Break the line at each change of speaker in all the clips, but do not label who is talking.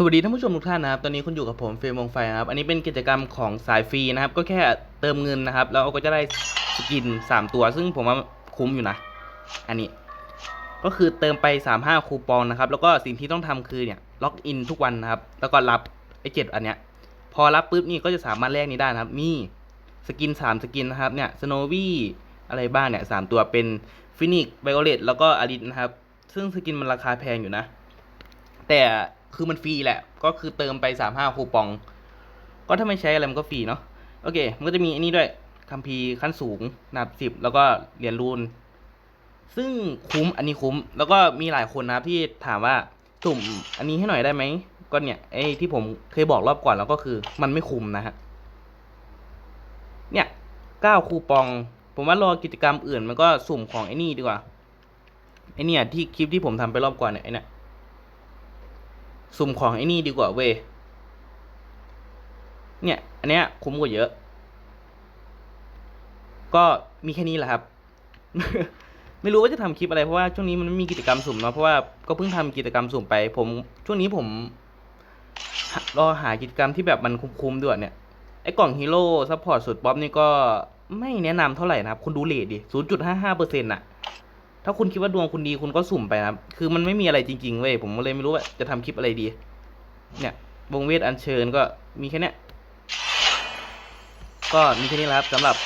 สวัสดีท่านผู้ชมทุกท่านนะครับ ตอนนี้คุณอยู่กับผมเฟรมวงไฟนะครับ อันนี้เป็นกิจกรรมของสายฟรีนะครับ ก็แค่เติมเงินนะครับ แล้วก็จะได้สกิน 3 ตัว ซึ่งผมว่าคุ้มอยู่นะ อันนี้ ก็คือเติมไป 35 คูปองนะครับ แล้วก็สิ่งที่ต้องทำคือเนี่ย ล็อกอินทุกวันนะครับ แล้วก็รับไอ้เจ็ดอันเนี้ย พอรับปุ๊บนี่ก็จะสามารถแลกนี้ได้นะครับ มีสกิน 3 สกินนะครับ เนี่ย สโนวี่อะไรบ้างเนี่ยสามตัวเป็นฟินิกไวโอเลตแล้วก็อาริสนะครับ ซึ่งสกินมันราคาแพงอยู่นะ แต่ คือมันฟรีแหละ ก็คือเติมไปสามห้าคูปอง ก็ถ้าไม่ใช้อะไรมันก็ฟรีเนาะ โอเค มันก็จะมีอันนี้ด้วยคัมภีร์ขั้นสูงนับสิบแล้วก็เหรียญรูน ซึ่งคุ้มอันนี้คุ้ม แล้วก็มีหลายคนนะครับที่ถามว่าสุ่มอันนี้ให้หน่อยได้ไหม ก็เนี่ยไอ้ที่ผมเคยบอกรอบก่อนแล้วก็คือ มันไม่คุ้มนะฮะ เนี่ยเก้าคูปอง ผมว่ารอกิจกรรมอื่นมันก็สุ่มของไอ้นี่ดีกว่าไอ้เนี่ยที่คลิปที่ผมทำไปรอบก่อนเนี่ยไอ้เนี่ย สุ่มของไอ้นี่ดีกว่าเว้ยเนี่ย อันเนี้ยคุ้มกว่าเยอะ ก็มีแค่นี้แหละครับ ไม่รู้ว่าจะทำคลิปอะไรเพราะว่าช่วงนี้มันไม่มีกิจกรรมสุ่มเนาะเพราะว่าก็เพิ่งทำกิจกรรมสุ่มไป ผมช่วงนี้ผมรอหากิจกรรมที่แบบมันคุ้มๆด้วยเนี่ยไอ้กล่องฮีโร่ซัพพอร์ตสุดป๊อปนี่ก็ไม่แนะนำเท่าไหร่นะครับ คุณดูเลทดิ 0.55เปอร์เซ็นต์อะ ถ้าคุณคิดว่าดวงคุณดีคุณก็สุ่มไปนะครับคือมันไม่มีอะไรจริงๆเว้ยผมเลยไม่รู้ว่าจะทำคลิปอะไรดี เนี่ยวงเวทอัญเชิญก็มีแค่เนี้ยก็มีแค่นี้แหละครับสำหรับ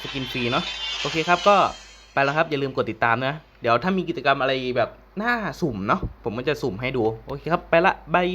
สกินฟรีเนาะโอเคครับก็ไปแล้วครับอย่าลืมกดติดตามนะ เดี๋ยวถ้ามีกิจกรรมอะไรแบบน่าสุ่มเนาะผมก็จะสุ่มให้ดู โอเคครับ ไปละบาย